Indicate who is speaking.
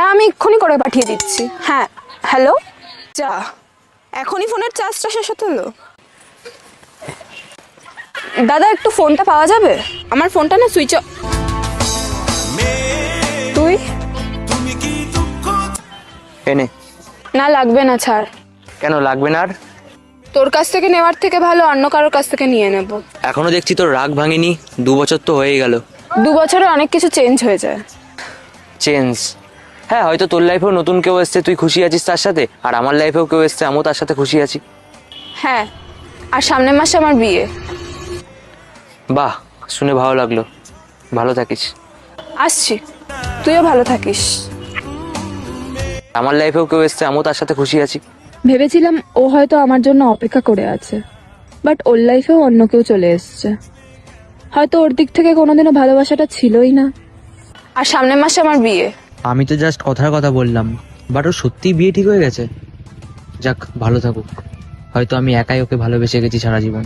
Speaker 1: হ্যাঁ আমি এক্ষুনি করে পাঠিয়ে দিচ্ছি। হ্যাঁ। হ্যালো? যা। এখনই ফোনের চার্জটা শেষ হতে হলো। দাদা একটু ফোনটা পাওয়া যাবে? আমার ফোনটা না সুইচ অফ তুই?
Speaker 2: এনে
Speaker 1: না। লাগবে না ছাড়।
Speaker 2: কেন লাগবে না আর?
Speaker 1: তোর কাছ থেকে নেওয়ার থেকে ভালো অন্য কারোর কাছ থেকে নিয়ে নেব।
Speaker 2: এখনও দেখছি তোর রাগ ভাঙেনি দু বছর তো হয়েই গেল।
Speaker 1: দু বছরে অনেক কিছু চেঞ্জ হয়ে যায়।
Speaker 2: চেঞ্জ হ্যাঁ হয়তো তোর লাইফেও নতুন কেউ এসছে তুই খুশি আছিস তার সাথে। আর আমার লাইফেও কেউ এসছে আমিও তার সাথে খুশি আছি।
Speaker 1: হ্যাঁ আর সামনের মাসে আমার বিয়ে।
Speaker 2: বাহ শুনে ভালো লাগল। ভালো থাকিস।
Speaker 1: আসছি। তুইও ভালো থাকিস।
Speaker 2: আমার লাইফেও কেউ এসছে আমিও তার সাথে খুশি আছি।
Speaker 1: ভেবেছিলাম ও হয়তো আমার জন্য অপেক্ষা করে আছে বাট ওর লাইফেও অন্য কেউ চলে এসছে। হয়তো ওর দিক থেকে কোনোদিনও ভালোবাসাটা ছিলই না। আর সামনের মাসে আমার বিয়ে।
Speaker 2: আমি তো জাস্ট কথার কথা বললাম বাট ও সত্যিই বিয়ে ঠিক হয়ে গেছে? যাক, ভালো থাকুক। হয়তো আমি একাই ওকে ভালোবেসে গেছি সারা জীবন।